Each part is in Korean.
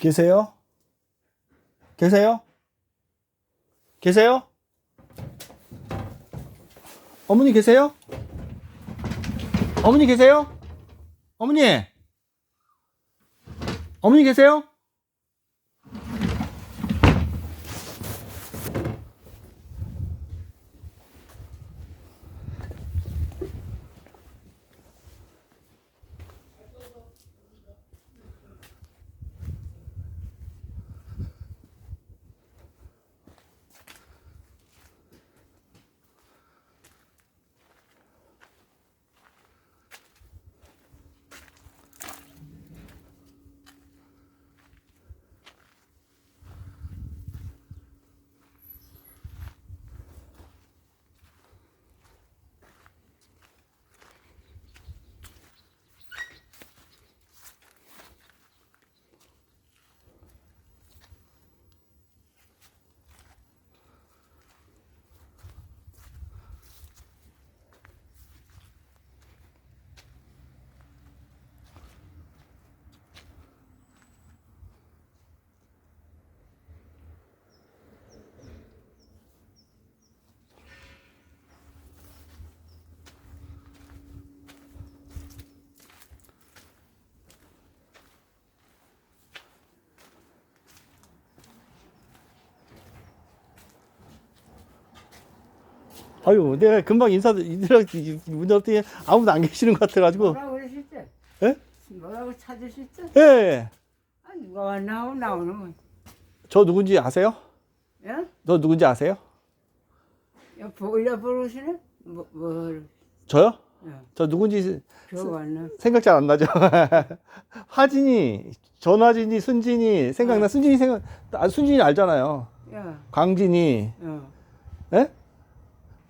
계세요? 계세요? 계세요? 어머니 계세요? 어머니 계세요? 어머니! 어머니 계세요? 아유, 내가 금방 인사, 인사, 문 열었더니 아무도 안 계시는 것 같아가지고. 뭐라고 그러셨지? 예? 뭐라고 찾으셨지? 예, 예. 아, 누가 왔나 하고 나오는 저 누군지 아세요? 예? 너 누군지 아세요? 야, 보일러 부르시네? 뭐, 뭐, 저요? 야, 저 누군지 저 왔나? 생각 잘 안 나죠? 화진이, 전화진이, 순진이, 생각나. 순진이 생각, 아, 순진이 알잖아요. 야, 광진이, 어. 예?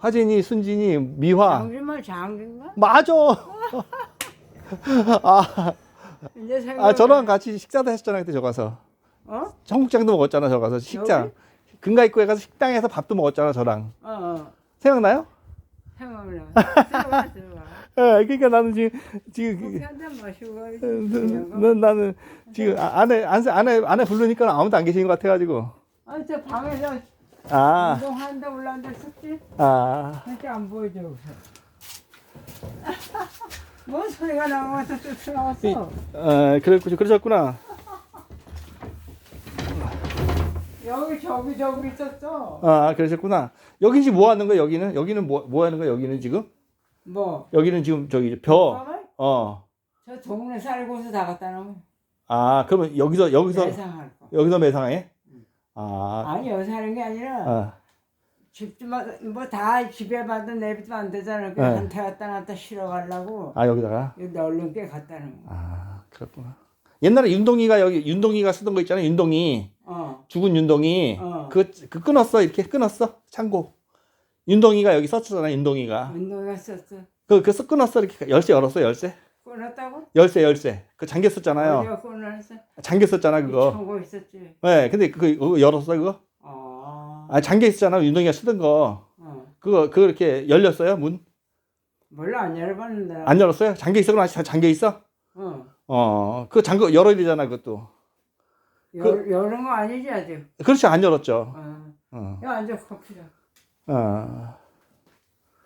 화진이, 순진이, 미화. 장진만 장진가? 맞아! 아, 이제 생각. 아, 저랑 같이 식사도 했었잖아요, 그때 저 가서. 어? 청국장도 먹었잖아, 저 가서. 식장. 금가입구에 가서 식당에서 밥도 먹었잖아, 저랑. 어, 어. 생각나요? 생각나. 들어와, 들어와. 예, 그러니까 나는 지금, 지금, 커피 한잔 마시고 가야지. 난, 나는 지금 아- 안에, 안에, 안에, 안에 부르니까 아무도 안 계시는 것 같아가지고. 아, 저 방에서 아, 운동하는데 올라앉아 섰지? 아. 진짜 안 보이죠, 여기서. 뭔 소리가 나와서 쭉 나왔어. 어, 그랬군요. 그러셨구나. 여기 저기 저기 있었어. 아, 그러셨구나. 여기 지금 뭐 하는 거야, 여기는? 여기는 뭐, 뭐 하는 거야, 여기는 지금? 뭐? 여기는 지금 저기 벼. 어. 저 동네 살고서 다 갖다 놓으면 아, 그러면 여기서, 여기서, 예상할 거. 여기서 매상해? 아, 아니 여기서 하는 게 아니라 아, 집주마다 뭐 다 집에 봐도 내비도 안 되잖아. 그냥 네. 한테 갖다 놨다 실어 가려고 아, 여기다가? 여기 게 갖다 놓은 거. 아, 그렇구나. 옛날에 윤동이가 여기, 윤동이가 쓰던 거 있잖아요, 윤동이. 어. 죽은 윤동이. 어. 그, 그 끊었어, 이렇게 끊었어. 창고. 윤동이가 여기 썼잖아, 윤동이가. 운동가 썼어. 그, 그, 써- 끊었어, 이렇게. 열쇠 열었어, 열쇠. 끊었다고? 열쇠, 열쇠. 그 잠겼었잖아요. 어디가 끊었어? 잠겼었잖아, 그거. 있었지. 네, 근데 그거 열었어, 그거? 어. 아, 잠겨 있었잖아, 윤동이가 쓰던 거. 어. 그거, 그거 이렇게 열렸어요, 문? 몰라 안 열어봤는데. 안 열었어요? 잠겨 있어? 그럼 아직 잠겨 있어? 어. 어, 그거 잠궈, 열어야 되잖아, 그것도. 열 여는 거 아니지 아직. 그렇지, 안 열었죠. 어. 어, 야 앉아 커피다. 어.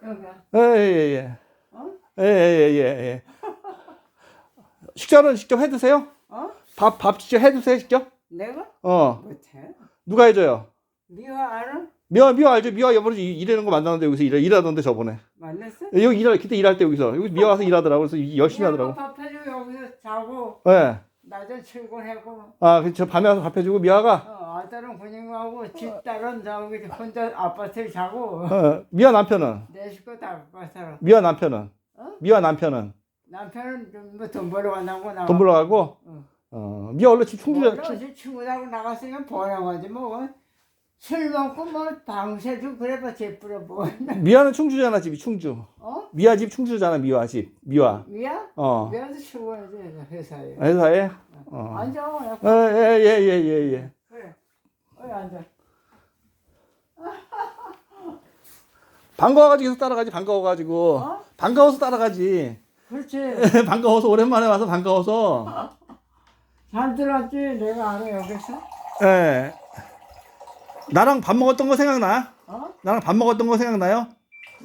여기야. 예, 예, 예. 어? 예, 예, 예, 예. 식사는 직접 해 드세요? 어? 밥, 밥 직접 해 드세요, 직접? 내가 어. 못해. 누가 해줘요? 미화 알아? 미화, 미화 알죠? 미화 여번에 일하는 거 만나는데 여기서 일, 일하던데 저번에. 만났어? 여기 일할, 그때 일할 때 여기서. 여기 미화 와서 일하더라고. 그래서 이- 열심히 하더라고. 밥 해주고 여기서 자고 예. 낮에 출근하고 아, 그저 밤에 와서 밥 해주고 미화가, 어, 아들은 군인하고 집딸은 저기 혼자 아파트에 자고 어, 미화 남편은? 내 식구 다 살아. 미화 남편은? 어? 미화 남편은? 남편은 뭐돈 벌러 간다고 나가. 돈 벌러 가고? 응. 어, 미화 원래 집 충주야. 몰라, 지 친구들하고 나갔으면 번영하지 뭐. 술 먹고 뭐 방새도 그래 봐 제뿌려 뭐. 미화는 충주잖아, 집이 충주. 어? 미화 집 충주잖아, 미화 집. 미화. 미야? 어. 미야도 출근해야지 회사에. 회사에? 어. 앉아. 야, 어, 예, 예, 예, 예, 예. 그래. 어이 앉아. 반가워가지고 계속 따라가지, 반가워가지고. 어? 반가워서 따라가지. 그렇지. 반가워서 오랜만에 와서 반가워서. 잘 들었지? 내가 알아 여기서? 예. 나랑 밥 먹었던 거 생각나? 어? 나랑 밥 먹었던 거 생각나요?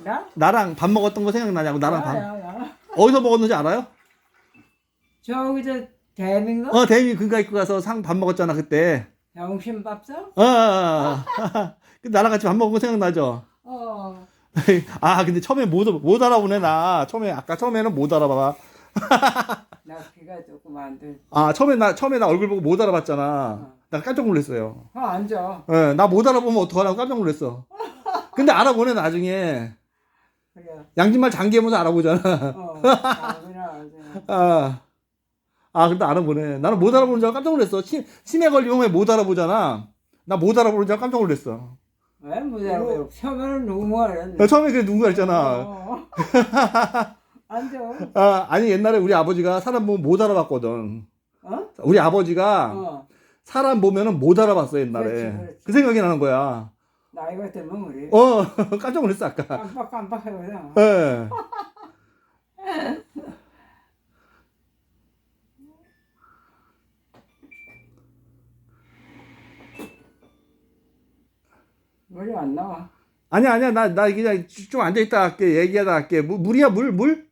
나? 나랑 밥 먹었던 거 생각나냐고 나랑 밥 야, 야, 야. 어디서 먹었는지 알아요? 저기 저 대민가? 어 대미 근가 입고 가서 상 밥 먹었잖아 그때 영신밥상? 어, 어, 어. 그 나랑 같이 밥 먹은 거 생각나죠? 어. 아 근데 처음에 못, 못 알아보네 나 처음에 아까 처음에는 못 알아봐 나 귀가 조금 안 들. 아 처음에 나 처음에 나 얼굴 보고 못 알아봤잖아 나 깜짝 놀랐어요 어 앉아. 예, 나 못 알아보면 어떡하라고 깜짝 놀랐어 근데 알아보네 나중에 그래. 양진말 장기해보면 알아보잖아 어. 앉아. 아, 아 근데 알아보네 나는 못 알아보는 줄 알고 깜짝 놀랐어 치, 치매 걸리면 왜 못 알아보잖아 나 못 알아보는 줄 알고 깜짝 놀랐어 왜 무자고? 처음에는 누구 알았네. 나 처음에 그래 누군가 했잖아 어. 앉아. 아, 아니 옛날에 우리 아버지가 사람 보면 못 알아봤거든 어? 우리 아버지가 어. 사람 보면은 못 알아봤어 옛날에 그렇지, 그렇지. 그 생각이 나는 거야 나이가 들면 그래. 어 깜짝 놀랐어 아까 깜빡깜빡하거든. 예. 물이 안 나와. 아니야 아니야. 나 나 그냥 좀 앉아 있다 할게. 얘기하다 할게. 물, 물이야? 물? 물?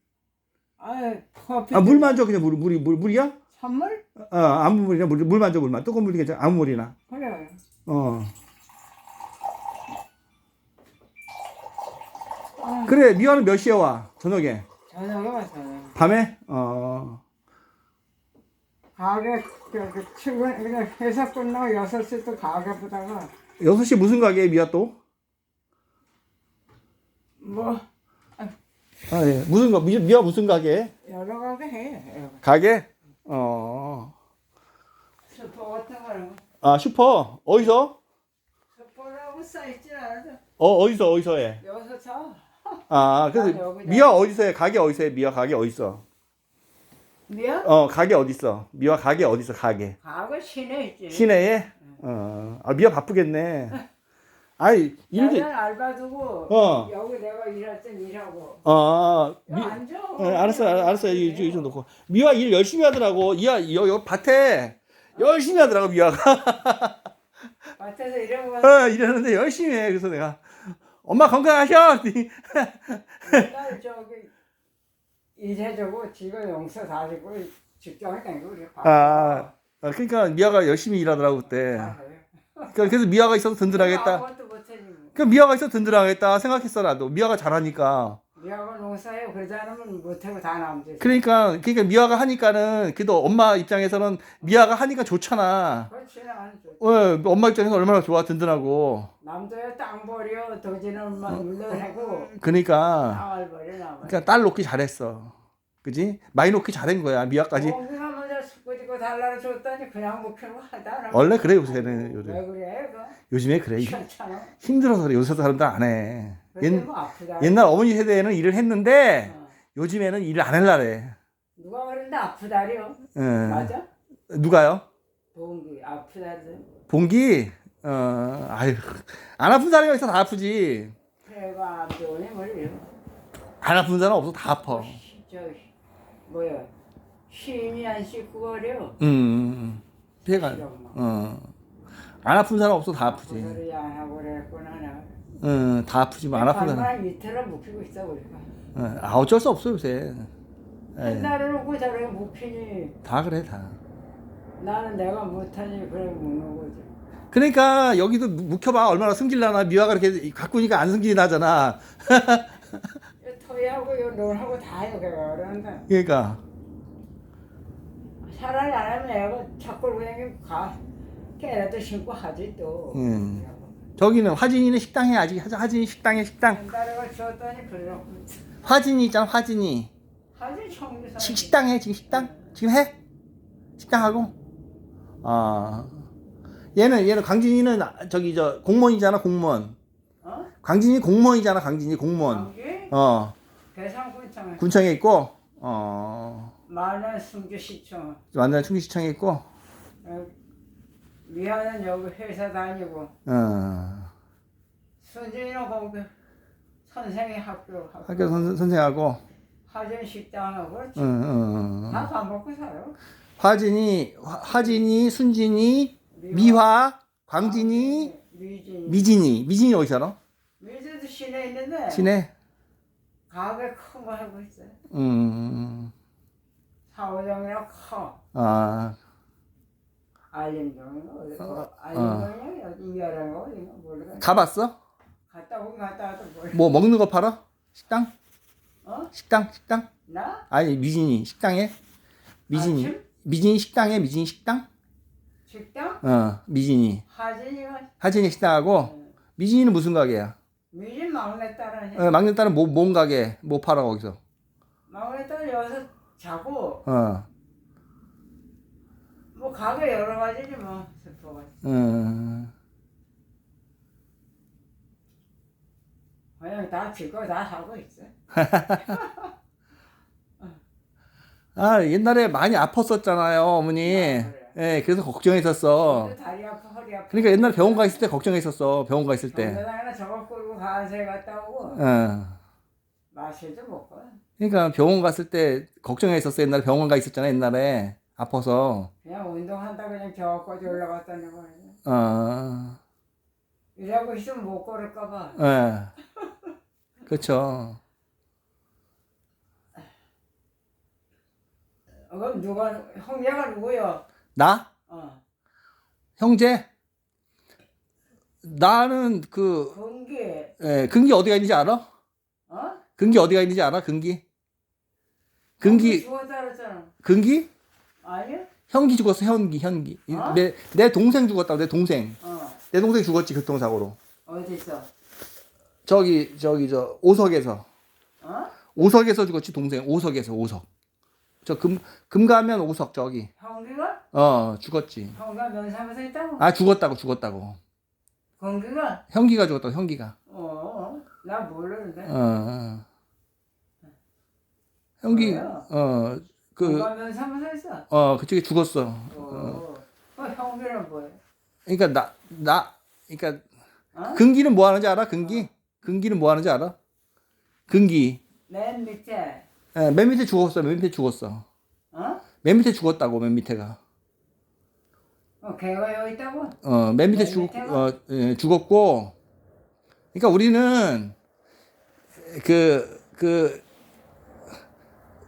아, 커피. 아 물만 줘 그냥 물, 물이 물, 물이야? 선물? 어 아무 물이나 물, 물만 줘 물만. 뜨거운 물이 괜찮아. 아무 물이나. 그래. 어. 아, 그래 미화는 몇 시에 와? 저녁에? 저녁에 와서 밤에? 어. 가게 그, 그 출근 회사 끝나고 여섯 시또 가게 보다가 6시 무슨 가게에 미화 또? 뭐 아, 예. 무슨 가, 미, 미화 무슨 가게? 여러 가게 해. 가게? 어. 슈퍼 같은 거는 아, 슈퍼. 어디서? 슈퍼라고 써있지 않아서 어, 어디서, 어디서 해? 여기서 사. 아, 나 그래서 여기다. 미화 어디서 해? 가게 어디서 해? 미화 가게 어디서? 미야? 어, 가게 어디서? 미화 가게 어디서 가게? 가게 시내 있지. 시내에? 어. 아, 미화 바쁘겠네. 아이, 나는 알바 두고 어. 여기 내가 일할 땐 일하고. 어, 미, 야, 앉아. 어, 알았어, 알- 알았어. 이, 이, 좀 놓고. 미화 일 열심히 하더라고. 이야, 여, 여, 밭에 열심히 하더라고, 미화가. 밭에서 가서 어, 이러는데 열심히 해. 그래서 내가, 엄마 건강하셔! 맨날 저기 일해주고 집에 용서 다 주고 직장에 다니고 그래. 아, 아, 그러니까 미아가 열심히 일하더라고 그때. 그러니까 그래서 미아가 있어서 든든하겠다. 아무것도. 그 미아가 있어서 든든하겠다 생각했어 나도. 미아가 잘하니까. 미아가 농사해 그러지 않으면 못하고 다 남지. 그러니까 그러니까 미아가 하니까는 그래도 엄마 입장에서는 미아가 하니까 좋잖아. 그렇지 나는 좀. 어, 엄마 입장에서 얼마나 좋아 든든하고. 남자야 땅 버려 도지는 막 물러내고 그러니까 땅을 버려 나만. 그러니까 딸 놓기 잘했어. 그지? 많이 놓기 잘한 거야 미아까지. 공기가 숙고지고 달라를 줬더니 그냥 묵히고 하다. 원래 그래 요새는 왜 요즘. 그래? 그 요즘에 그래. 이게 괜찮아. 힘들어서 그래. 요새 사람들 안 해. 옛, 뭐 아프다. 옛날 어머니 세대에는 일을 했는데 어. 요즘에는 일을 안 할라래. 누가 그런데 아프다리요? 응. 맞아? 누가요? 봉기 아프다리. 봉기? 어, 아유. 안 아픈 사람이 있어 다 아프지. 그래가 안 좋으니 머리. 안 아픈 사람 없어 다 아파. 저 뭐야 시인이 안 씻고 버려. 음. 배가. 어. 안 아픈 사람 없어 다 아프지. 소리 안 하고 그랬구나 나. 응, 다 아프지. 안 아픈 사람. 얼마나 이틀을 묵히고 있어 우리가. 어, 아, 어쩔 수 없어 요새. 예, 옛날에 놓고 저렇게 묵히니 다 그래 다. 나는 내가 못하니 그래 묵는 거지. 그러니까 여기도 묵- 묵혀봐 얼마나 승질나나 미화가 이렇게 가꾸니까 안 승질이 나잖아. 이 토이하고 요 논하고 다 걔가 그런데 그러니까 차라리 안 하면 애가 자꾸 그냥 가 깨라도 신고 하지 또. 음. 저기는 화진이는 식당에 아직. 화진이 식당에 식당. 옛날에 줬더니 그래놓고 화진이 있잖아 화진이. 하지 청기사. 식, 식당 해 지금 식당 지금 해 식당 하고 아 얘는 얘는 강진이는 아, 저기 저 공무원이잖아 공무원 어? 강진이 공무원이잖아 강진이 공무원 거기 어 대상군청 군청에 있고 어 만원 승주시청 완전 충기시청에 있고 어, 미아는 여기 회사 다니고 어 순진이는 거기 선생이 학교 학교 학교 선, 선생하고 하전 식당하고 응, 응, 응. 다밥 먹고 살아. 화진이, 화- 화진이, 순진이, 미화, 광진이, 미진. 미진이. 미진이 어디 살아? 미진도 시내 있는데. 시내? 가게 큰 거 하고 있어요. 음, 사오정이랑 커. 아, 알림동인가 어디? 어, 어, 알림동이야 여기 이하라는 거 어딘가 모르겠어. 가봤어? 갔다 오긴 갔다 와도 뭘? 뭐 먹는 거 팔아? 식당? 어? 식당? 식당? 나? 아니, 미진이. 식당에? 미진이. 아침? 미진이 식당에? 미진이 식당? 식당? 어, 미진이. 하진이가 하진이 식당하고, 응. 미진이는 무슨 가게야? 미진 막내딸은 어, 막내딸은 뭐, 뭔 가게? 뭐 팔아, 거기서? 막내딸 여기서 자고 어, 뭐 가게 여러 가지지 뭐 스포가 음, 그냥 다 지고 다 하고 있어. 아, 옛날에 많이 아팠었잖아요, 어머니. 아, 그래. 예, 그래서 걱정했었어. 또 다리 아파 허리 아파. 그러니까 옛날에 병원 가 있을 때 걱정했었어, 병원 가 있을 때. 정면하나 저거 끌고 가세 갔다 오고 어. 마실도 먹고 그러니까 병원 갔을 때 걱정했었어, 옛날에 병원 가 있었잖아, 옛날에. 아파서. 그냥 운동한다 그냥 저까지 올라갔다는 거야. 어, 이러고 있으면 못 걸을까 봐. 예. 그렇죠. 어, 그럼 누가 형제가 누구요? 나? 어. 형제? 나는 그, 금기. 예, 근기 어디가 있는지 알아? 어? 근기 어디가 있는지 알아? 근기? 근기, 죽었다 그랬잖아. 근기? 아니? 현기 죽었어, 현기, 현기. 어? 내, 내 동생 죽었다고, 내 동생. 어. 내 동생 죽었지, 교통사고로. 어디 있어? 저기, 저기, 저, 오석에서. 어? 오석에서 죽었지, 동생. 오석에서, 오석. 저 금, 금가면 오석, 저기. 형기가? 어, 죽었지. 형기가 면사무소 있다고? 아, 죽었다고, 죽었다고. 건기가? 현기가 죽었다고, 현기가. 어, 어. 나 모르는데. 어, 어. 현기, 뭐야? 어, 그, 면사무소? 어, 그쪽에 죽었어. 어. 어, 형기는 뭐야? 그러니까 나, 나, 그러니까 어? 근기는 뭐 하는지 알아? 근기? 근기는 뭐 하는지 알아? 근기. 맨 밑에. 예, 맨 밑에 죽었어. 맨 밑에 죽었어. 어? 맨 밑에 죽었다고. 맨 밑에가. 어, 걔가 여기 있다고? 어, 맨 밑에 맨 죽, 밑에가? 어, 예, 죽었고. 그러니까 우리는 그, 그,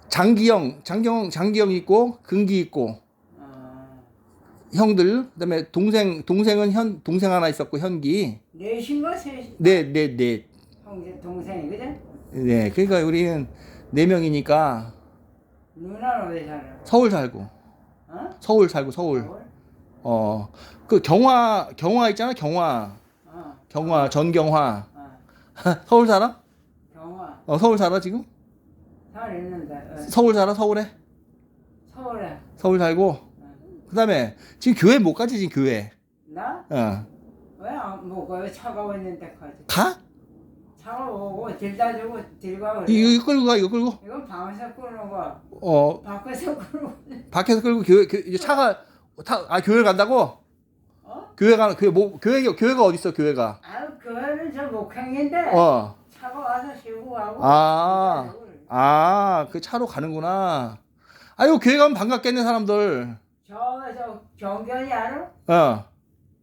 장기영, 장경, 장기영 있고, 근기 있고, 어. 형들, 그 다음에 동생, 동생은 현, 동생 하나 있었고, 현기. 넷인가 셋? 네, 네, 네. 형제 동생이 그래? 네. 그러니까 우리는 네 명이니까 누나는 어디 살아? 서울 살고, 어? 서울 살고, 서울. 서울? 어, 그 경화, 경화 있잖아, 경화. 어. 경화, 전경화. 어. 서울 살아? 경화. 어, 서울 살아, 지금? 살 있는데. 어. 서울 살아, 서울에? 서울에. 서울 살고. 어. 그 다음에, 지금 교회 못 가지, 지금 교회. 나? 어. 왜안 먹어요? 차가워 있는 데까지. 가? 차가 오고 들다 주고 들가 그래. 이거, 이거 끌고 가, 이거 끌고. 이건 방에서 끄는 거. 어, 밖에서 끄는 밖에서 끌고 교회, 교, 차가, 타, 아, 교회 간다고? 어? 교회 가는, 교회, 뭐, 교회, 교회가 어딨어, 교회가? 아유 그거는 저 목행인데 어. 차가 와서 싣고 가고. 아. 아, 그 차로 가는구나. 아이고, 교회 가면 반갑겠네, 사람들. 저저 정견이 알아? 어.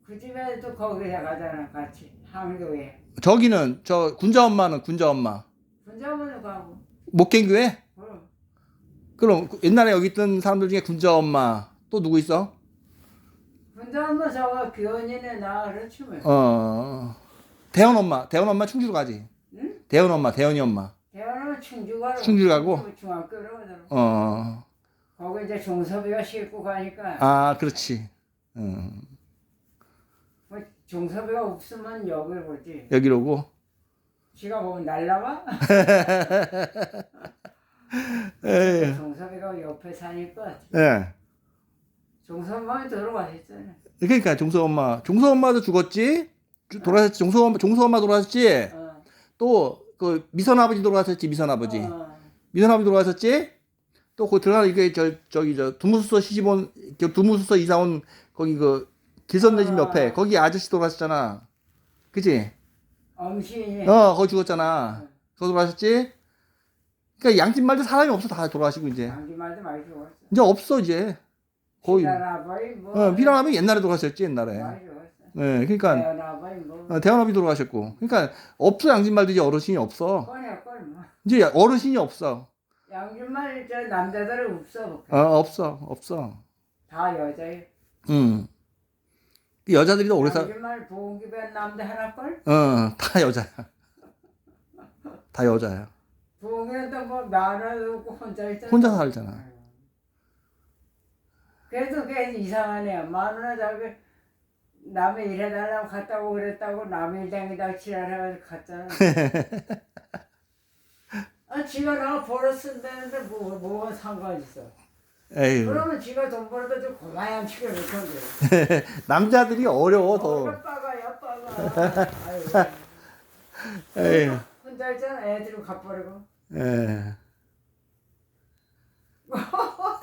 그 집에도 거기서 가잖아 같이 한교에. 저기는, 저, 군자 엄마는 군자 엄마. 분자문을 가고. 목갱교회? 그럼 그럼 그 옛날에 여기 있던 사람들 중에 군자 엄마 또 누구 있어? 분자문 저거 교원이네 나 그렇지 뭐. 어 대현 엄마 대현 엄마 충주로 가지 응? 대현 엄마 대현이 엄마 대원은 충주 가고. 충주 가고? 중학교로 가더라고. 어아 거기 이제 종섭이가 싣고 가니까 아, 그렇지 음, 뭐 종섭이가 없으면 여길 보지. 여기로고 지가 보면 날라가? 예. 종섭이가 옆에 사니까 예 종섭이만 들어가셨잖아. 그러니까 종서 엄마 종서 엄마도 죽었지 주- 돌아섰지 종서 엄마 종서 엄마 돌아섰지 어. 또 그 미선 아버지 돌아섰지 미선 아버지 어. 미선 아버지 돌아섰지 또그 들어가 이게 저 저기 저 두무수서 시집온 그 두무수서 이사 온 거기 그 길선 내집 아. 옆에 거기 아저씨 돌아섰잖아 그지 엄신이. 어 거기 죽었잖아 거기 돌아섰지 그러니까 양집 말도 사람이 없어 다 돌아가시고 이제 양지 말도 많이 죽었어. 이제 없어 이제 거의 비라나바이 뭐. 어, 비라나비 옛날에 돌아가셨지 옛날에. 예, 그러니까 비라나바이 뭐. 어, 대원아비 돌아가셨고, 그러니까 없어 양진말들이 어르신이 없어. 꺼내 꺼내 뭐. 이제 어르신이 없어. 양준말 저 남자들은 없어. 어, 없어, 없어. 다 여자예요. 음. 그 여자들이 더 오래 살, 양준말 보험기변 남자 하나 걸. 어, 다 여자야. 다 여자야. 보험기는 또뭐 마누라 없고 혼자 있잖아. 혼자 살잖아. 그래도 그게 이상하네요. 마누라 저기 남의 일해달라고 갔다고 그랬다고 남의 일당에다 지랄해가지고 갔잖아. 아, 지가 나 벌어 쓴다는데 뭐, 뭐가 상관 있어. 에휴. 그러면 지가 돈 벌어도 좀 고마양 치고 올 건데. 남자들이 어려워, 더. 어, 빠가야 빠가. 에휴. 혼자 있잖아. 애들을 갚아버리고. 예.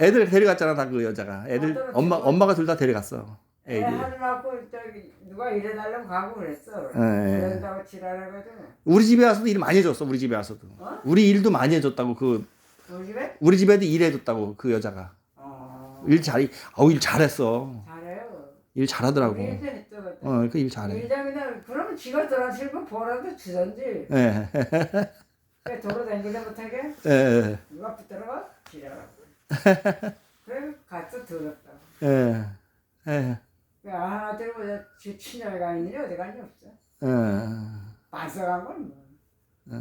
애들 데려갔잖아, 다 그 여자가. 애들, 엄마, 엄마가 둘 다 데려갔어. 애 애들. 하루 낳고 저기 누가 일해달라고 가고 그랬어. 예, 예. 그런다고 지랄해가지고. 우리 집에 와서도 일 많이 해줬어, 우리 집에 와서도. 어? 우리 일도 많이 해줬다고, 그, 우리 집에? 우리 집에도 일해줬다고, 그 여자가. 어. 일 잘, 아우, 일 잘했어. 잘해요. 일 잘하더라고. 우리. 그때. 어, 그 일 잘해. 일장이나 그러면 지가 돌아치면 보라도 주던지. 예, 왜 돌아다니지 못하게? 예, 누가 붙들어가? 지랄하고. 그래 가서 더럽다. 예, 예, 그 하나 들고 지 있느니 어디 간지 없어. 예, 반성한 건 뭐. 예.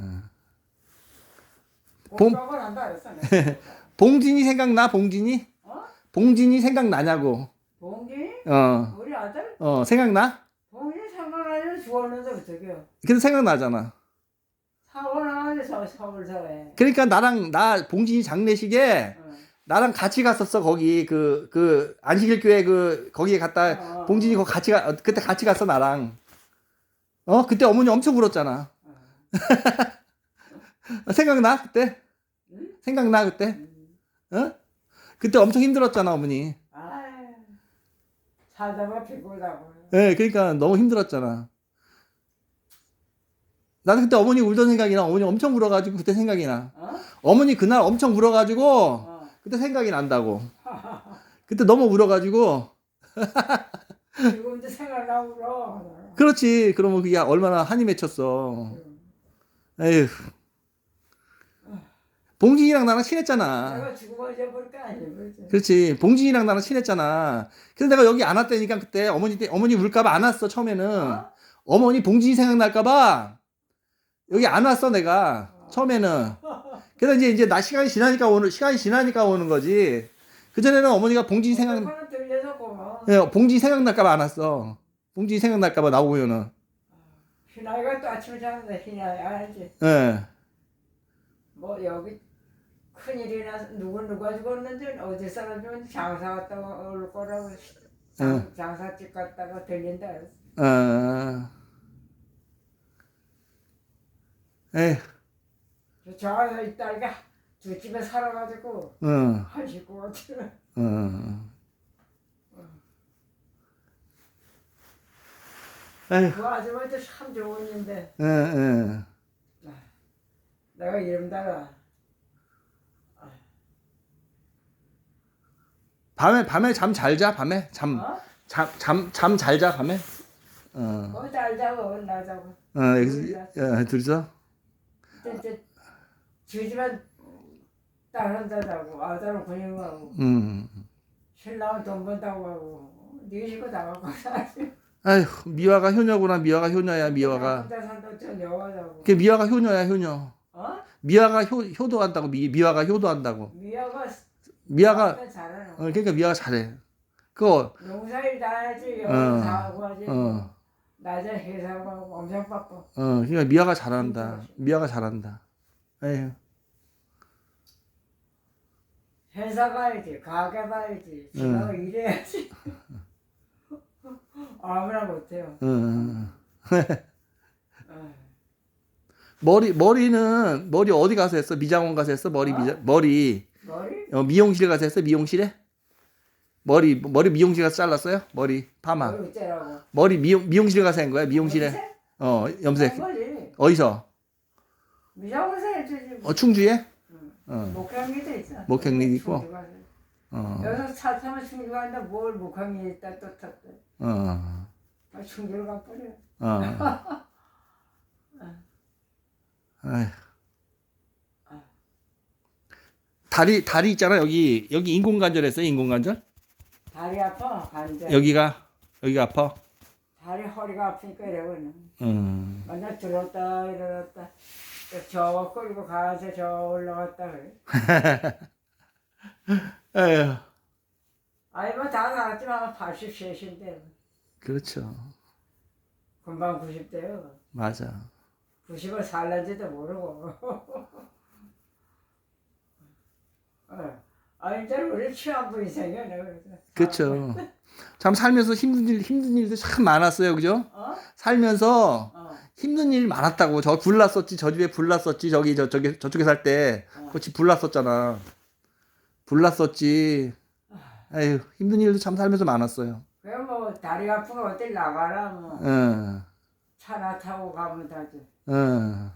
봄- 공감을 한다 그랬어. 내가. 봉진이 생각나, 봉진이? 어? 봉진이 생각나냐고. 봉기? 어, 우리 아들? 어, 생각나? 봉기 상관하려 죽었는데 어떡해요. 그래도 생각나잖아. 사고 나가지고 서 서울 사회. 그러니까 나랑, 나, 봉진이 장례식에 어. 나랑 같이 갔었어, 거기, 그, 그, 안식일 교회 그, 거기에 갔다, 어. 봉진이 거기 같이 가, 어, 그때 같이 갔어, 나랑. 어, 그때 어머니 엄청 울었잖아. 생각나, 그때? 응? 생각나, 그때? 음. 어? 그때 엄청 힘들었잖아, 어머니. 아이, 살다가 피곤하고. 예, 그러니까 너무 힘들었잖아. 나는 그때 어머니 울던 생각이 나. 어머니 엄청 울어가지고 그때 생각이 나. 어? 어머니 그날 엄청 울어가지고 어. 그때 생각이 난다고. 그때 너무 울어가지고. 지금도 생각나고 그러. 그렇지. 그러면 그게 얼마나 한이 맺혔어. 에휴. 봉진이랑 나랑 친했잖아. 내가 안 잊어버리지. 그렇지. 봉진이랑 나랑 친했잖아. 그래서 내가 여기 안 왔다니까 그때 어머니 때 어머니 울까봐 안 왔어 처음에는. 어? 어머니 봉진이 생각날까봐 여기 안 왔어 내가 처음에는. 그래서 이제 이제 나 시간이 지나니까 오는 시간이 지나니까 오는 거지. 그 전에는 어머니가 봉진이 생각 고마워. 예, 봉진이 생각날까 봐 안 왔어. 봉진이 생각날까 봐 나오면은. 희나이가 또 아침에 자는데 희나이 알지? 예. 뭐 여기 큰 일이나 누구 누가 죽었는지 어디 사람이면 장사 갔다가 올 거라고 장, 장사집 갔다가 들린다. 어. 에휴. 저 있다가 두 집에 살아가지고 어. 한 식구가 들어. 어. 에휴. 그 아줌마도 참 좋은 인데 예, 예. 내가 이름 달아. 밤에 밤에 잠 잘 자. 밤에 잠 어? 잠잠 잠 잘 자. 밤에. 어. 잘 자고 나 자고. 어, 여기서 어, 둘이서. 이제 데 자고 아들은 군인하고 음. 신랑은 돈 번다고 하고 네 식구 살지. 아휴, 미화가 효녀구나. 미화가 효녀야. 미화가. 혼자 산다. 그 미화가 효녀야, 효녀. 어? 미화가 효 효도한다고. 미 미화가 효도한다고. 미아가 미화가 잘하는 어, 그러니까 미화가 잘해. 그거 농사일 다 하지 어. 여기 다 하고 하지 어. 낮에 회사하고 하고 엄청 바빠 어, 그러니까 미화가 잘한다. 미화가 잘한다. 에휴. 회사 가야지 가게 가야지 지가 응. 일해야지 아무나 못해요 어, 어. 어. 머리 머리는 머리 어디 가서 했어? 미장원 가서 했어? 머리 어? 미자, 머리 머리? 어, 미용실 가서 했어? 미용실에? 머리 머리 미용실 가서 잘랐어요? 머리 파마. 머리 어째라고 머리 미용 미용실 가서 한 거야? 미용실에? 어, 염색. 거지 어디서? 미장원에서 해주지 어, 충주에? 응. 어. 목향리도 있어. 목향리 있고? 어, 여기서 차 타면 충주 간다. 뭘 목항에 있다 또 탔다. 어, 아, 충주로 가버려. 어. 아휴. 다리 다리 있잖아. 여기 여기 인공관절했어요? 인공관절? 다리 아파 관절. 여기가? 여기가 아파? 다리 허리가 아프니까 이러고는 음. 맨날 들었다 일어났다 저 끌고 가서 저 올라갔다 그래 에휴. 아이 뭐다 나갔지만 83인데. 그렇죠. 금방 90대요. 맞아. 90을 살는지도 모르고. 어. 아 이제 우리 취한부 인생이야 그래서 그렇죠 참 살면서 힘든 일 힘든 일도 참 많았어요 그죠? 어? 살면서 어. 힘든 일 많았다고. 저 불났었지 저 집에 불났었지. 저기 저 저기 저쪽에 살 때. 어. 그렇지 불났었잖아. 불났었지. 에휴 힘든 일도 참 살면서 많았어요. 그래 뭐 다리 아프고 어딜 나가라 뭐. 응, 차나 타고 가면 되지 응,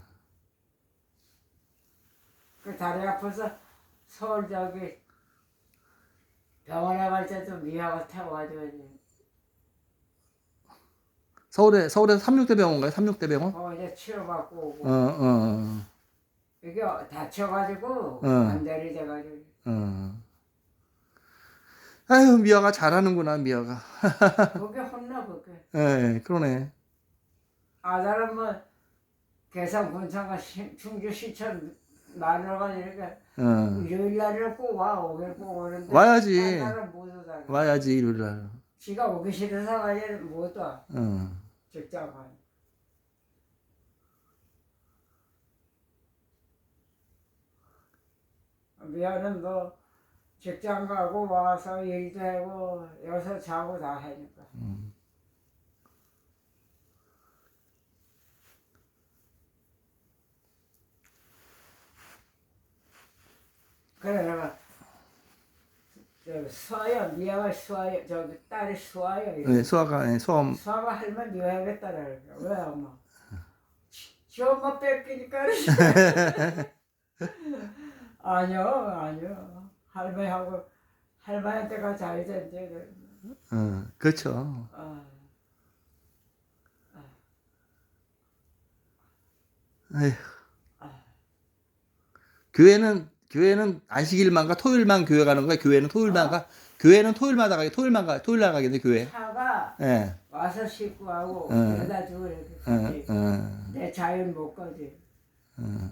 그 다리 아파서 서울 저기 병원에 갈 때도 미하고 타고 가져야지 서울에 서울에서 삼육대 병원가요? 삼육대 병원? 어 이제 치료받고 오고 어, 어, 이게 다쳐가지고 어. 안달이 돼가지고 어. 아유 미아가 잘하는구나 미아가. 그게 혼나 그게 예, 그러네. 아들은 뭐 계산 군청과 시- 충주 시청 마누라가 이렇게 어. 일요일 날에 꼭와 오길 꼭 오는데 와야지. 못 와야지 일요일 날. 지가 오기 싫어서 가지 못와 어. 직장 가 미안은 뭐 직장 가고 와서 일도 하고 여기서 자고 다 하니까 음. 그래 내가 저 수아야 미아가 수아야 저기 딸이 수아야 네, 수아가 예, 수아 수아가 할머니 미워하겠다 그래 왜 엄마? 지- 지 엄마 뺏기니까. 아니요 아니요. 할머니하고 할머니한테가 잘 된대 그래. 어, 그렇죠. 아, 에휴. 교회는 교회는 안식일만 가 토요일만 교회 가는 거야. 교회는 토요일만 가. 교회는 토요일마다 가게. 토요일만 가. 토요일 날 가겠네 교회. 차가 예. 와서 씻고 하고 응. 데려다 주고 이렇게 어, 가지. 어, 내 자연 못 가지 어.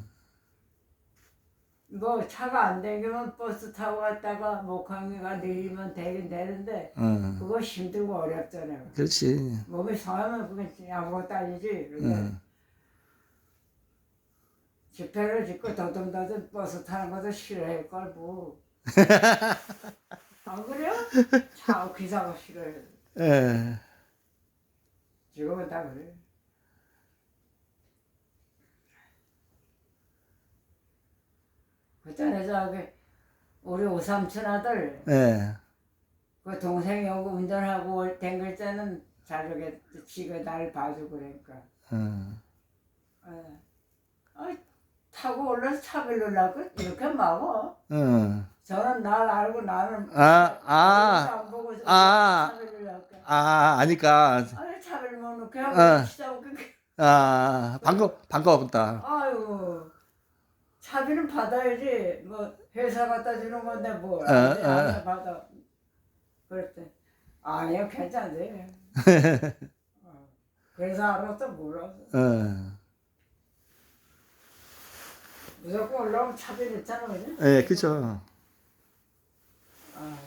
뭐 차가 안 다니면 버스 타고 갔다가 목항이가 내리면 되긴 되는데 어. 그거 힘들고 어렵잖아요. 그렇지. 몸이 상하면 그게 아무것도 아니지. 근데 응. 집회를 짓고 더듬더듬 버스 타는 것도 싫어할 걸 뭐. 안 그래요? 차 기사가 싫어해. 예. 지금은 다 그래. 그전에 저기 우리 오삼촌 아들 예. 그 동생이 오고 운전하고 댕길 때는 자르게 지가 날 봐주고 그러니까 어. 어. 아, 타고 올라서 차 별로라고 이렇게 막어 어. 저는 날 알고 나는 아, 아. 안 보고 아. 차 별로라고 아, 아니까. 아니 차별 먹놓게 어. 하고 아, 반가 반가웠다. 아유 차비는 받아야지 뭐 회사 갖다 주는 건데 뭐 어, 안 돼, 어. 안 돼, 받아 그랬대 아니요 괜찮대 어. 그래서 알았어 몰랐어 어. 무조건 올라오면 차별했잖아요. 예, 그죠. 아.